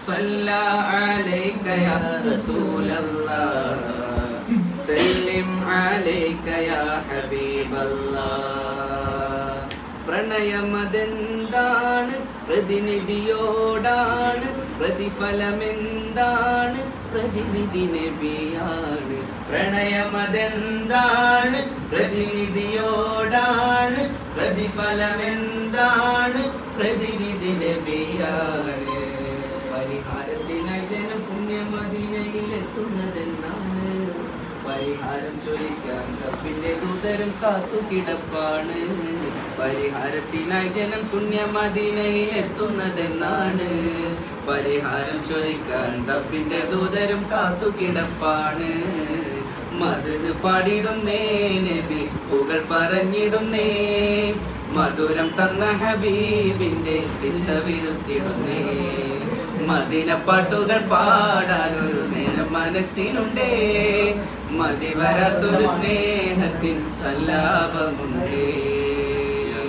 صلى عليك يا رسول الله سلم عليك يا حبيب الله പ്രണയമതെന്താണ് പ്രതിനിധിയോടാണ് പ്രതിഫലമെന്താണ് പ്രതിനിധി നബിയാണ് പ്രണയമതെന്താണ് പ്രതിനിധിയോടാണ് പ്രതിഫലമെന്താണ് പ്രതിനിധി നബിയാണ് പരിഹാരത്തിനായി ജനം പുണ്യമദീനയിലെത്തുന്നതെന്നാണ് പരിഹാരം ചൊരിക്കാൻ റബ്ബിന്റെ ദൂതരും കാത്തു കിടപ്പാണ് പരിഹാരത്തിനായി ജനം പുണ്യമദീനയിൽ എത്തുന്നതെന്നാണ്. പരിഹാരം ചൊരിക്കാൻ റബ്ബിന്റെ ദൂതരും കാത്തു കിടപ്പാണ് മധു പാടിടുന്നേ നബി പുകൾ പറഞ്ഞിടുന്നേ മധുരം തന്ന ഹബീബിന്റെ വിസവിരുത്തിടുന്നേ മദിന പാടാനൊരു നേരം മനസ്സിനുണ്ടേ മതി വരാത്തൊരു സ്നേഹത്തിൻ സല്ലാപമുണ്ടേ.